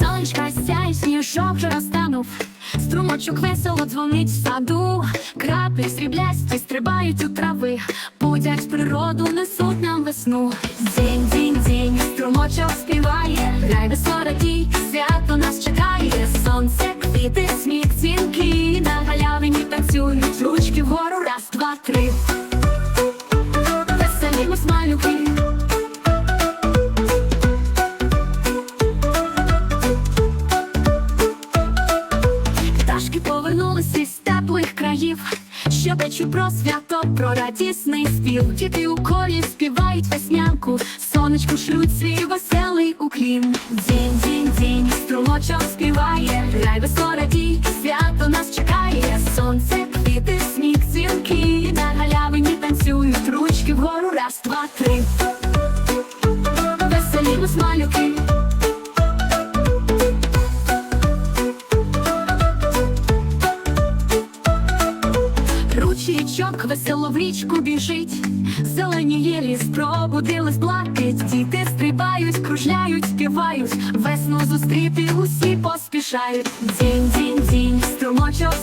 Сонечка сяє, сніжок вже розтанув. Струмочок весело дзвонить в саду. Краплі сріблясті стрибають у трави. Будять природу, несуть нам весну. Дінь, дінь, дінь, струмочок співає. Грай весело радій, свято нас чекає. Сонце, квіти, сміх, дзвінки. На галявині танцюють ручки вгору. Раз, два, три малюки Пташки повернулися із теплих країв, що печуть про свято, про радісний спів. Діти у колі співають веснянку, сонечку шлють свій веселий уклін. Дінь, дінь, дінь, струмочок співає, грай весело радій, свято нас чекає. Сонце, квіти, сміх, дзвінки, ручки вгору, раз, два, три. Веселі малюки. Ручічок весело в річку біжить, зелені єлі пробудились блакить, діти стрибають, кружляють, співають, весну зустріти усі поспішають. Дінь, дінь, дінь, струмочок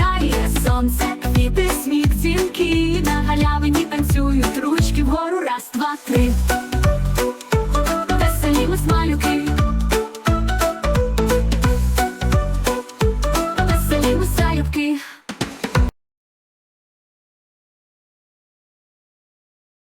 нас сонце, квіти, сміх, дзвінки, на галявині танцюють, ручки вгору, раз, два, три.